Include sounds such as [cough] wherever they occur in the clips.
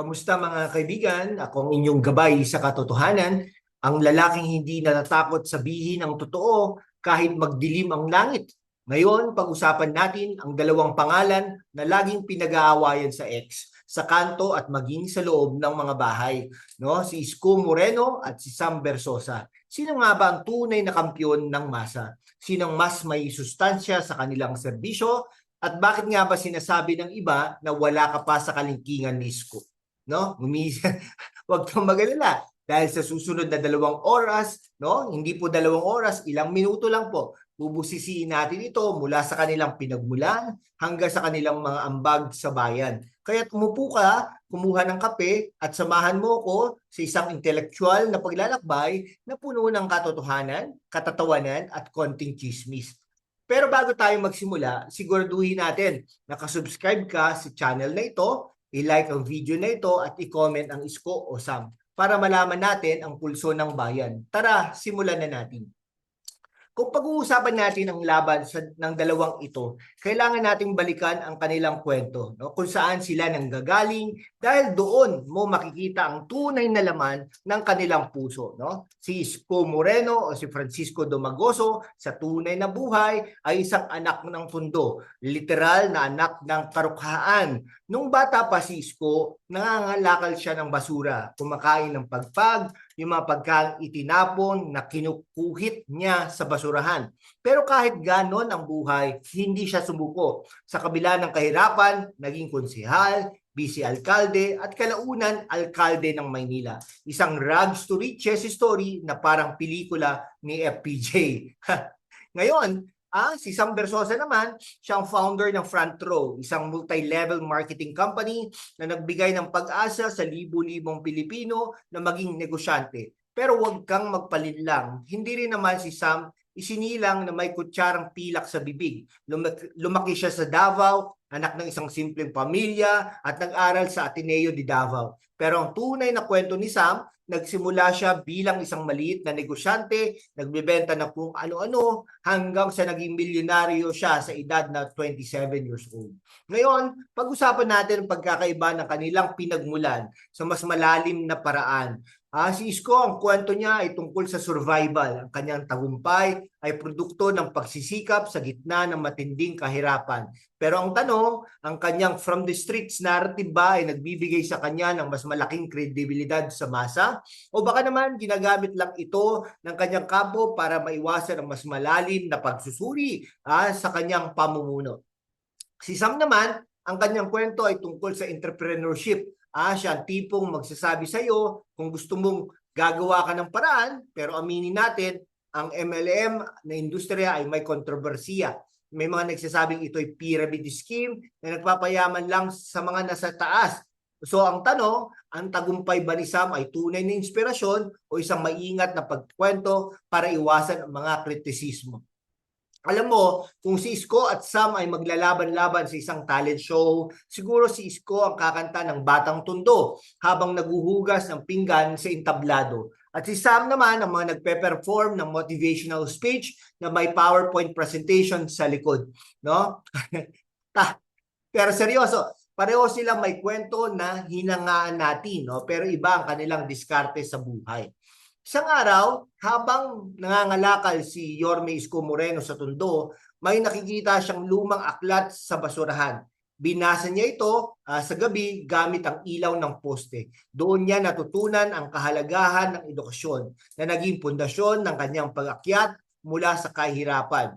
Kamusta mga kaibigan? Ako ang inyong gabay sa katotohanan, ang lalaking hindi natatakot sabihin ang totoo kahit magdilim ang langit. Ngayon, pag-usapan natin ang dalawang pangalan na laging pinag-aawayan sa X, sa kanto at maging sa loob ng mga bahay. No? Si Isko Moreno at si Sam Bersosa. Sino nga ba ang tunay na kampyon ng masa? Sinong mas may sustansya sa kanilang serbisyo? At bakit nga ba sinasabi ng iba na wala ka pa sa kalingkingan ni Isko? No? [laughs] Huwag kang magalala dahil sa susunod na dalawang oras, no? Hindi po dalawang oras, ilang minuto lang po. Bubusisiin natin ito mula sa kanilang pinagmulan hanggang sa kanilang mga ambag sa bayan. Kaya tumupo ka, kumuha ng kape at samahan mo ko sa isang intelektual na paglalakbay na puno ng katotohanan, katatawanan at konting chismis. Pero bago tayo magsimula, siguraduhin natin nakasubscribe ka sa channel na ito i-like ang video na ito at i-comment ang isko o sam para malaman natin ang pulso ng bayan. Tara, simulan na natin. Kung pag-uusapan natin ang laban sa, ng dalawang ito, kailangan nating balikan ang kanilang kwento, no? kung saan sila nanggagaling, dahil doon mo makikita ang tunay na laman ng kanilang puso. No? Si Isko Moreno o si Francisco Domagoso sa tunay na buhay ay isang anak ng pundo, literal na anak ng karukhaan. Nung bata pa si Isko, nangangalakal siya ng basura, kumakain ng pagpag, yung mga pagkain itinapon na kinukuhit niya sa basurahan. Pero kahit ganon ang buhay, hindi siya sumuko. Sa kabila ng kahirapan, naging konsehal, vice alkalde at kalaunan alkalde ng Maynila. Isang rags to riches story na parang pelikula ni FPJ. [laughs] Ngayon, Ah, si Sam Bersosa naman, siyang founder ng Front Row, isang multi-level marketing company na nagbigay ng pag-asa sa libu-libong Pilipino na maging negosyante. Pero huwag kang magpalinlang. Hindi rin naman si Sam isinilang na may kutsarang pilak sa bibig. Lumaki, siya sa Davao, anak ng isang simpleng pamilya at nag-aral sa Ateneo de Davao. Pero ang tunay na kwento ni Sam, nagsimula siya bilang isang maliit na negosyante, nagbebenta ng kung ano-ano hanggang sa naging milyonaryo siya sa edad na 27 years old. Ngayon, pag-usapan natin ang pagkakaiba ng kanilang pinagmulan sa mas malalim na paraan. Ah, si Isko, ang kwento niya ay tungkol sa survival. Ang kanyang tagumpay ay produkto ng pagsisikap sa gitna ng matinding kahirapan. Pero ang tanong, ang kanyang from the streets narrative ba ay nagbibigay sa kanya ng mas malaking kredibilidad sa masa? O baka naman ginagamit lang ito ng kanyang kampo para maiwasan ang mas malalim na pagsusuri ah, sa kanyang pamumuno? Si Sam naman, ang kanyang kwento ay tungkol sa entrepreneurship Ah, siya ang tipong magsasabi sa iyo kung gusto mong gagawa ka ng paraan, pero aminin natin, ang MLM na industriya ay may kontrobersiya. May mga nagsasabing ito ay pyramid scheme na nagpapayaman lang sa mga nasa taas. So ang tanong, ang tagumpay ba ni Sam ay tunay na inspirasyon o isang maingat na pagkwento para iwasan ang mga kritisismo? Alam mo, kung si Isko at Sam ay maglalaban-laban sa isang talent show, siguro si Isko ang kakanta ng Batang Tundo habang naguhugas ng pinggan sa entablado. At si Sam naman ang mga nagpe-perform ng motivational speech na may PowerPoint presentation sa likod. No? [laughs] Pero seryoso, pareho sila may kwento na hinangaan natin. No? Pero iba ang kanilang diskarte sa buhay. Isang araw, habang nangangalakal si Yorme Isko Moreno sa Tondo, may nakikita siyang lumang aklat sa basurahan. Binasa niya ito uh, sa gabi gamit ang ilaw ng poste. Doon niya natutunan ang kahalagahan ng edukasyon na naging pundasyon ng kanyang pag-akyat mula sa kahirapan.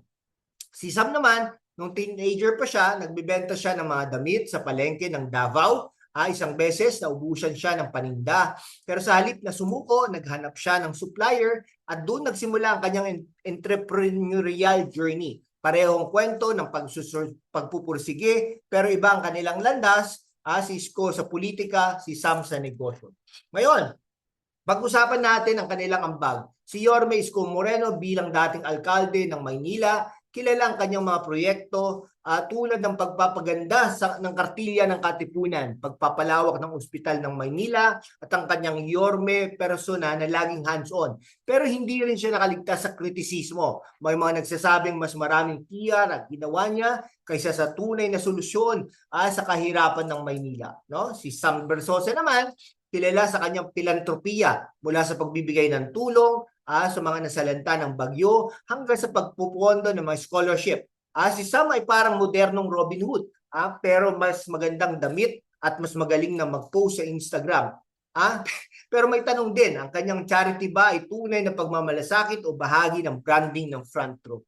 Si Sam naman, nung teenager pa siya, nagbebenta siya ng mga damit sa palengke ng Davao Ah, isang beses naubusan siya ng paninda. Pero sa halip na sumuko, naghanap siya ng supplier at doon nagsimula ang kanyang entrepreneurial journey. Parehong kwento ng pagpupursige pero iba ang kanilang landas. Ah, si Isko sa politika, si Sam sa negosyo. Ngayon, pag-usapan natin ang kanilang ambag. Si Yorme Isko Moreno bilang dating alkalde ng Maynila kilala ang kanyang mga proyekto ah, tulad ng pagpapaganda sa, ng kartilya ng Katipunan, pagpapalawak ng Ospital ng Maynila at ang kanyang yorme persona na laging hands-on. Pero hindi rin siya nakaligtas sa kritisismo. May mga nagsasabing mas maraming PR at ginawa niya kaysa sa tunay na solusyon ah, sa kahirapan ng Maynila. No? Si Sam Bersosa naman, kilala sa kanyang pilantropiya mula sa pagbibigay ng tulong ah, sa mga nasalanta ng bagyo hanggang sa pagpupondo ng mga scholarship. Ah, si Sam ay parang modernong Robin Hood, ah, pero mas magandang damit at mas magaling na mag-post sa Instagram. Ah, [laughs] pero may tanong din, ang kanyang charity ba ay tunay na pagmamalasakit o bahagi ng branding ng front row?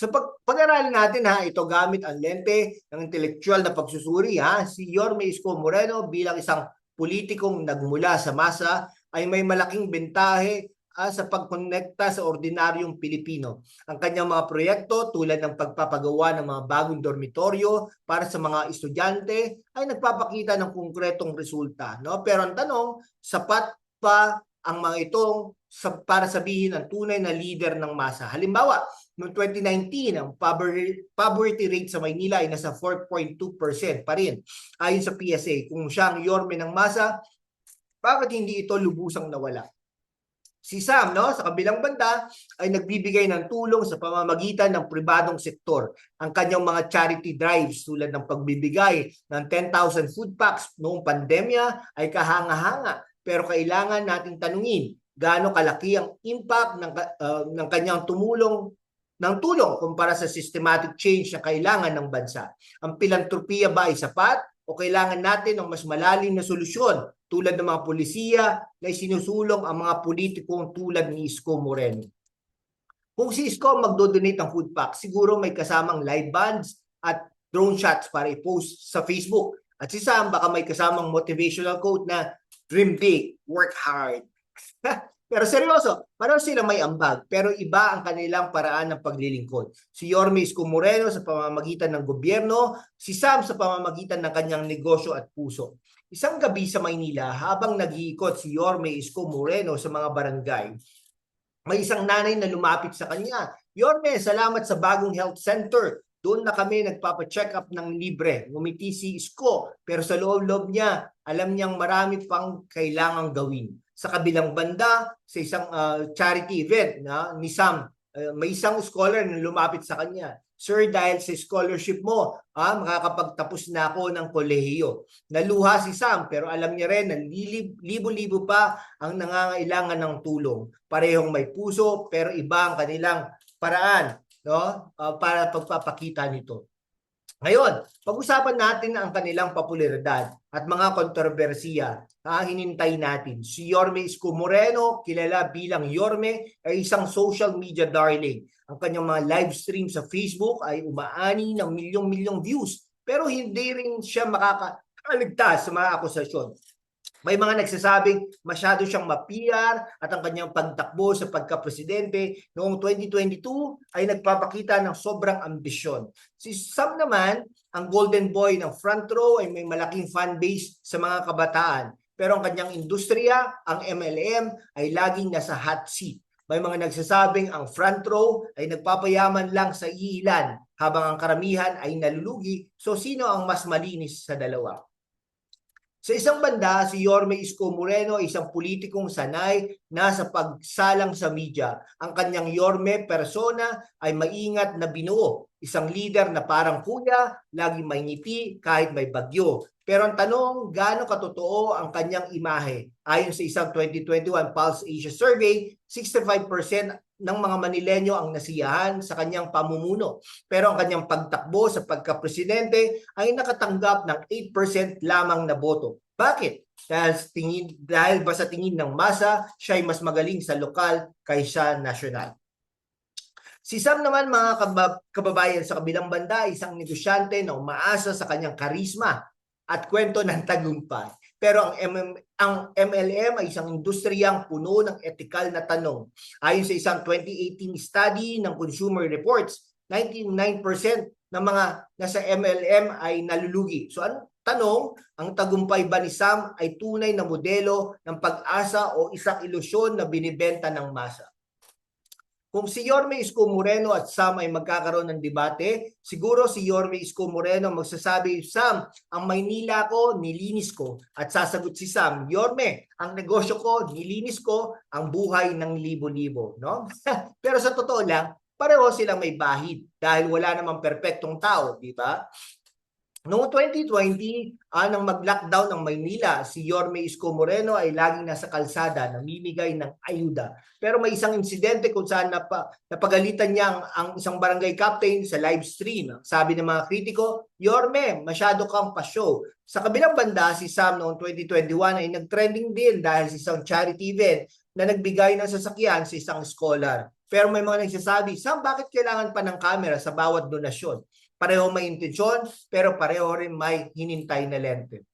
Sa pag pag-aralin natin ha, ito gamit ang lente ng intelektual na pagsusuri ha, si Yorme Isko Moreno bilang isang politikong nagmula sa masa ay may malaking bentahe ah, sa pagkonekta sa ordinaryong Pilipino. Ang kanyang mga proyekto tulad ng pagpapagawa ng mga bagong dormitoryo para sa mga estudyante ay nagpapakita ng konkretong resulta. No? Pero ang tanong, sapat pa ang mga itong sa, para sabihin ang tunay na leader ng masa? Halimbawa, noong 2019, ang poverty, poverty rate sa Maynila ay nasa 4.2% pa rin. Ayon sa PSA, kung siya ang yorme ng masa, bakit hindi ito lubusang nawala? Si Sam, no, sa kabilang banda, ay nagbibigay ng tulong sa pamamagitan ng pribadong sektor. Ang kanyang mga charity drives tulad ng pagbibigay ng 10,000 food packs noong pandemya ay kahanga-hanga. Pero kailangan nating tanungin, gaano kalaki ang impact ng, uh, ng kanyang tumulong ng tulong kumpara sa systematic change na kailangan ng bansa. Ang pilantropiya ba ay sapat o kailangan natin ng mas malalim na solusyon tulad ng mga polisiya na isinusulong ang mga politikong tulad ni Isko Moreno? Kung si Isko magdodonate ng food pack, siguro may kasamang live bands at drone shots para i-post sa Facebook. At si Sam baka may kasamang motivational quote na dream big, work hard. [laughs] Pero seryoso, pareho sila may ambag, pero iba ang kanilang paraan ng paglilingkod. Si Yorme Isko Moreno sa pamamagitan ng gobyerno, si Sam sa pamamagitan ng kanyang negosyo at puso. Isang gabi sa Maynila, habang nag-iikot si Yorme Isko Moreno sa mga barangay, may isang nanay na lumapit sa kanya. Yorme, salamat sa bagong health center. Doon na kami nagpapa-check up ng libre. Ngumiti si Isko, pero sa loob-loob niya, alam niyang marami pang kailangang gawin sa kabilang banda sa isang uh, charity event na ni Sam. Uh, may isang scholar na lumapit sa kanya Sir dahil sa scholarship mo ah, makakapagtapos na ako ng kolehiyo. Naluha si Sam pero alam niya rin na libo-libo pa ang nangangailangan ng tulong. Parehong may puso pero iba ang kanilang paraan no uh, para pagpapakita nito ngayon, pag-usapan natin ang kanilang popularidad at mga kontrobersiya na hinintay natin. Si Yorme Isko Moreno, kilala bilang Yorme, ay isang social media darling. Ang kanyang mga live stream sa Facebook ay umaani ng milyong-milyong views. Pero hindi rin siya makakaligtas sa mga akusasyon. May mga nagsasabing masyado siyang ma-PR at ang kanyang pagtakbo sa pagka-presidente noong 2022 ay nagpapakita ng sobrang ambisyon. Si Sam naman, ang golden boy ng front row ay may malaking fan base sa mga kabataan. Pero ang kanyang industriya, ang MLM, ay laging nasa hot seat. May mga nagsasabing ang front row ay nagpapayaman lang sa iilan habang ang karamihan ay nalulugi. So sino ang mas malinis sa dalawa? Sa isang banda, si Yorme Isko Moreno isang politikong sanay na sa pagsalang sa media. Ang kanyang Yorme persona ay maingat na binuo. Isang leader na parang kuya, lagi may ngiti kahit may bagyo. Pero ang tanong, gaano katotoo ang kanyang imahe? Ayon sa isang 2021 Pulse Asia Survey, 65% ng mga Manilenyo ang nasiyahan sa kanyang pamumuno. Pero ang kanyang pagtakbo sa pagka-presidente ay nakatanggap ng 8% lamang na boto. Bakit? Dahil, tingin, dahil ba sa tingin ng masa, siya ay mas magaling sa lokal kaysa nasyonal. Si Sam naman mga kababayan sa kabilang banda, isang negosyante na umaasa sa kanyang karisma at kwento ng tagumpay. Pero ang, MM, ang MLM ay isang industriyang puno ng etikal na tanong. Ayon sa isang 2018 study ng Consumer Reports, 99% ng mga nasa MLM ay nalulugi. So ang tanong, ang tagumpay ba ni Sam ay tunay na modelo ng pag-asa o isang ilusyon na binibenta ng masa? Kung si Yorme Isko Moreno at Sam ay magkakaroon ng debate, siguro si Yorme Isko Moreno magsasabi, Sam, ang Maynila ko, nilinis ko. At sasagot si Sam, Yorme, ang negosyo ko, nilinis ko, ang buhay ng libo-libo. No? [laughs] Pero sa totoo lang, pareho silang may bahid dahil wala namang perpektong tao, di ba? Noong 2020, ah, nang mag-lockdown ng Maynila, si Yorme Isko Moreno ay laging nasa kalsada namimigay ng ayuda. Pero may isang insidente kung saan napa, napagalitan niya ang, ang isang barangay captain sa live stream. Sabi ng mga kritiko, Yorme, masyado kang pasyo. Sa kabilang banda, si Sam noong 2021 ay nag-trending din dahil sa isang charity event na nagbigay ng sasakyan sa isang scholar. Pero may mga nagsasabi, Sam, bakit kailangan pa ng camera sa bawat donasyon? Pareho may intensyon, pero pareho rin may hinintay na lente.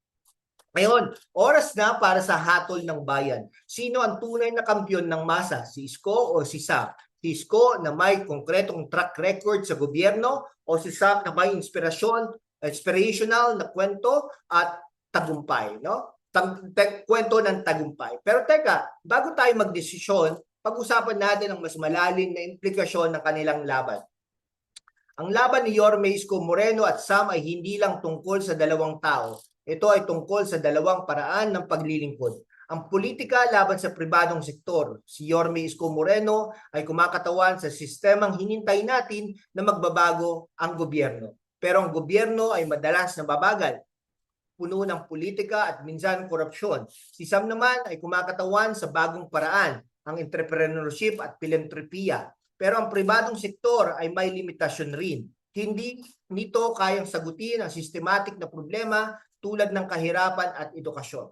Ngayon, oras na para sa hatol ng bayan. Sino ang tunay na kampyon ng masa? Si Isko o si Sam? Si Isko na may konkretong track record sa gobyerno o si Sam na may inspirasyon, inspirational na kwento at tagumpay, no? Tag, te- kwento ng tagumpay. Pero teka, bago tayo magdesisyon, pag-usapan natin ang mas malalim na implikasyon ng kanilang laban. Ang laban ni Yorme Isko Moreno at Sam ay hindi lang tungkol sa dalawang tao. Ito ay tungkol sa dalawang paraan ng paglilingkod. Ang politika laban sa pribadong sektor. Si Yorme Isko Moreno ay kumakatawan sa sistemang hinintay natin na magbabago ang gobyerno. Pero ang gobyerno ay madalas nababagal. Puno ng politika at minsan korupsyon. Si Sam naman ay kumakatawan sa bagong paraan, ang entrepreneurship at philanthropia. Pero ang pribadong sektor ay may limitasyon rin. Hindi nito kayang sagutin ang systematic na problema tulad ng kahirapan at edukasyon.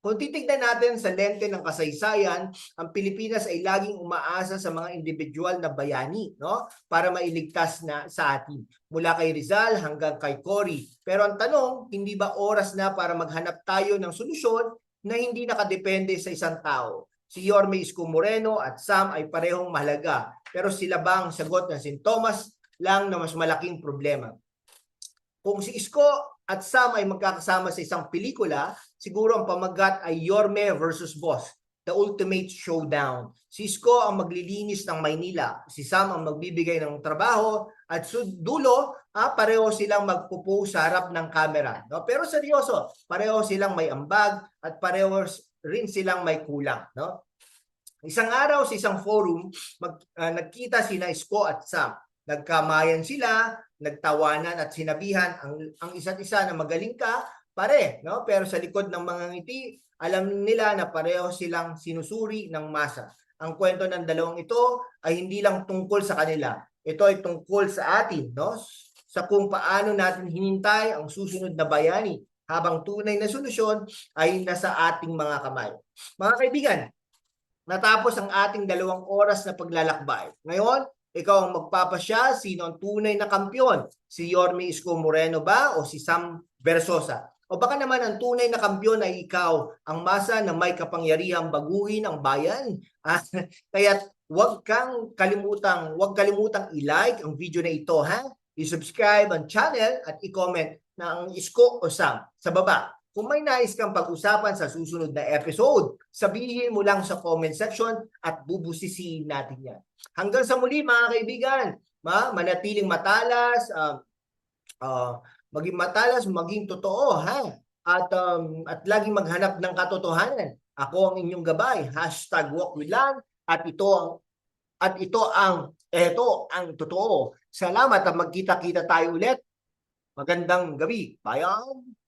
Kung titignan natin sa lente ng kasaysayan, ang Pilipinas ay laging umaasa sa mga individual na bayani no? para mailigtas na sa atin. Mula kay Rizal hanggang kay Cory. Pero ang tanong, hindi ba oras na para maghanap tayo ng solusyon na hindi nakadepende sa isang tao? Si Yorme Isko Moreno at Sam ay parehong mahalaga. Pero sila ba ang sagot ng sintomas lang na mas malaking problema? Kung si Isko at Sam ay magkakasama sa isang pelikula, siguro ang pamagat ay Yorme versus Boss, the ultimate showdown. Si Isko ang maglilinis ng Maynila, si Sam ang magbibigay ng trabaho, at sa dulo, ah, pareho silang magpupo sa harap ng camera. No? Pero seryoso, pareho silang may ambag at pareho rin silang may kulang. No? Isang araw sa isang forum, mag, ah, nagkita sina Isko at Sam. Nagkamayan sila, nagtawanan at sinabihan ang, ang isa't isa na magaling ka, pare. No? Pero sa likod ng mga ngiti, alam nila na pareho silang sinusuri ng masa. Ang kwento ng dalawang ito ay hindi lang tungkol sa kanila. Ito ay tungkol sa atin, no? Sa kung paano natin hinintay ang susunod na bayani habang tunay na solusyon ay nasa ating mga kamay. Mga kaibigan, natapos ang ating dalawang oras na paglalakbay. Ngayon, ikaw ang magpapasya sino ang tunay na kampyon. Si Yorme Isko Moreno ba o si Sam Versosa? O baka naman ang tunay na kampyon ay ikaw, ang masa na may kapangyarihang baguhin ang bayan. Ah, [laughs] Kaya huwag kang kalimutang, huwag kalimutang i-like ang video na ito, ha? I-subscribe ang channel at i-comment ang Isko o Sam sa baba. Kung may nais kang pag-usapan sa susunod na episode, sabihin mo lang sa comment section at bubusisiin natin yan. Hanggang sa muli mga kaibigan, ma manatiling matalas, uh, uh, maging matalas, maging totoo, ha? At, um, at laging maghanap ng katotohanan. Ako ang inyong gabay, hashtag walk with Lan, at ito ang at ito ang eto ang totoo. Salamat at magkita-kita tayo ulit. Magandang gabi. Bayan!